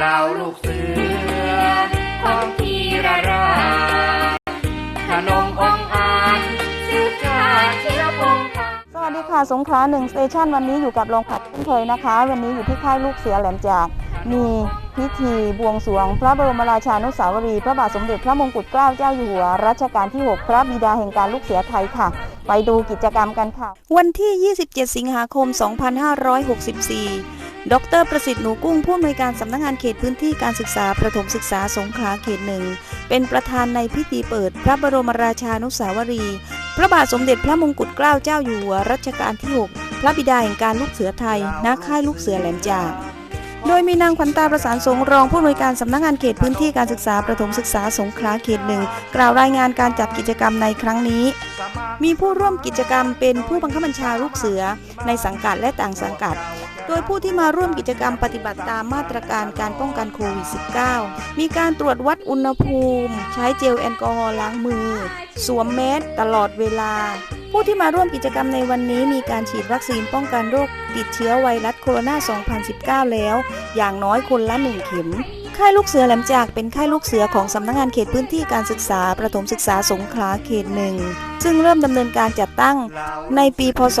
เหล่าลูกเสือของทีระราขนมองอาจสืบชาเชื้อพงศ์พันธุ์สวัสดีค่ะสงขลาหนึ่งสเตชันวันนี้อยู่กับโรงผัดเช่นเคยนะคะ วันนี้อยู่ที่ค่ายลูกเสือแหลมจาก มีพิธีบวงสรวง พระบรมราชานุสาวรีย์พระบาทสมเด็จพระมงกุฎเกล้าเจ้าอยู่หัวรัชกาลที่ 6 พระบิดาแห่งการลูกเสือไทยค่ะ ไปดูกิจกรรมกันค่ะ วันที่ 27 สิงหาคม 2564 ดรประสิทธิ์หนูกุ้งผู้อำนวยการสำนักงานเขตพื้นที่การศึกษาประถมศึกษาสงขลาเขตหนึ่งเป็นประธานในพิธีเปิด พระบรมราชานุสาวรีย์พระบาทสมเด็จพระมงกุฎเกล้าเจ้าอยู่หัวรัชกาลที่ 6 พระบิดาแห่งการลูกเสือไทยณค่ายลูกเสือแหลมจากโดยมีนางขวัญตาประสานสงรองผู้อำนวยการสำนักงานเขตพื้นที่การศึกษาประถมศึกษาสงขลาเขตหนึ่งกล่าวรายงานการจัดกิจกรรมในครั้งนี้ มีผู้ร่วมกิจกรรมเป็นผู้บังคับบัญชาลูกเสือในสังกัดและต่างสังกัด โดยผู้ที่มาร่วมกิจกรรมปฏิบัติตามมาตรการการป้องกันโควิด -19 มีการตรวจวัดอุณหภูมิ ใช้เจลแอลกอฮอล์ล้างมือ สวมแมสตลอดเวลา ผู้ที่มาร่วมกิจกรรมในวันนี้มีการฉีดวัคซีนป้องกันโรคติดเชื้อไวรัสโคโรนา 2019 แล้ว อย่างน้อยคนละหนึ่งเข็ม ค่ายลูกเสือแหลมจากเป็นค่ายลูกเสือของสำนักงานเขตพื้นที่การศึกษา ประถมศึกษาสงขลาเขตหนึ่งซึ่งเริ่มดำเนินการจัดตั้งในปีพศ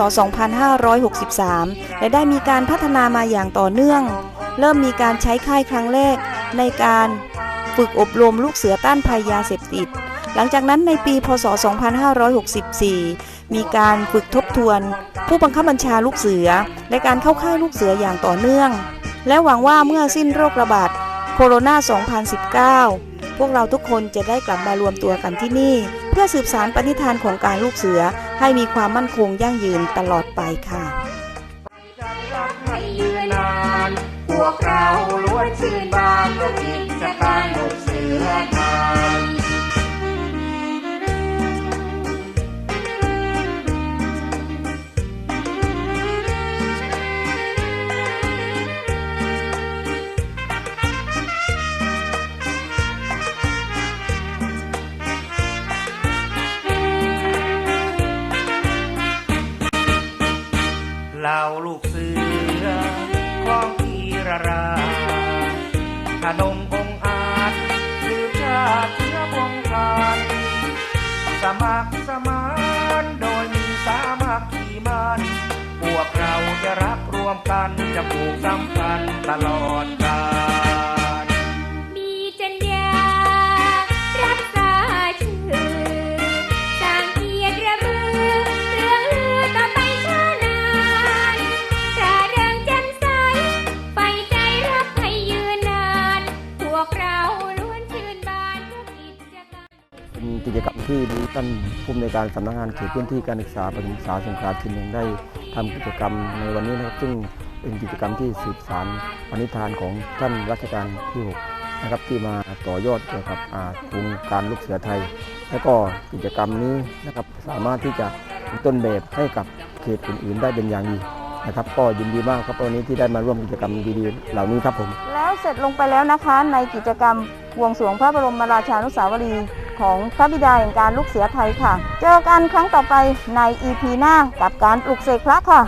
2563 และได้มีการพัฒนามาอย่างต่อเนื่อง เริ่มมีการใช้ค่ายครั้งแรกในการฝึกอบรมลูกเสือต้านภัยยาเสพติด หลังจากนั้นในปีพศ 2564 มีการฝึกทบทวน ผู้บังคับบัญชาลูกเสือ และการเข้าค่ายลูกเสืออย่างต่อเนื่อง และหวังว่าเมื่อสิ้นโรคระบาด โคโรนา 2019 พวกเราทุกคนจะได้กลับมารวมตัวกันที่นี่ เพื่อสืบสารปณิธานของการลูกเสือให้มีความมั่นคงยั่งยืนตลอดไปค่ะพวกเราล้วนชื่นบานก็ิจการลูกเสือนาน ล่าลูกเสือของพีระราขนมองอาจหรือชาติเชื้อพงศ์พันสมัครสมานโดยมีสามัคคีมันพวกเราจะรักรวมกันจะผูกสัมพันธ์ตลอดกาล เป็นกิจกรรมที่ท่านผู้อำนวยการสำนักงานเขตพื้นที่การศึกษาประถมศึกษาสงขลาเขตหนึ่งได้ทำกิจกรรมในวันนี้นะครับ ซึ่งเป็นกิจกรรมที่สืบสานปณิธานของท่านรัชกาลที่6นะครับที่มาต่อยอดเกี่ยวกับอาโครงการลูกเสือไทย และก็กิจกรรมนี้นะครับสามารถที่จะเป็นต้นแบบให้กับเขตอื่นๆ ได้เป็นอย่างดีนะครับก็ยินดีมากครับวันนี้ที่ได้มาร่วมกิจกรรมดีๆ เหล่านี้ครับผม แล้วเสร็จลงไปแล้วนะคะในกิจกรรมวงสวงพระบรมราชานุสาวรีย์ ของพระบิดาแห่งการลูกเสือไทยค่ะ เจอกันครั้งต่อไปในอีพีหน้ากับการปลุกเสกพระค่ะ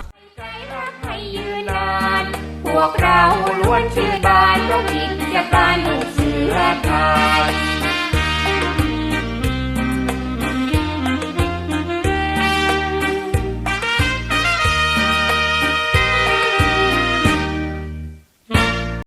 พวกเราล้วนชื่อบานเพราะกิจการลูกเสือไทย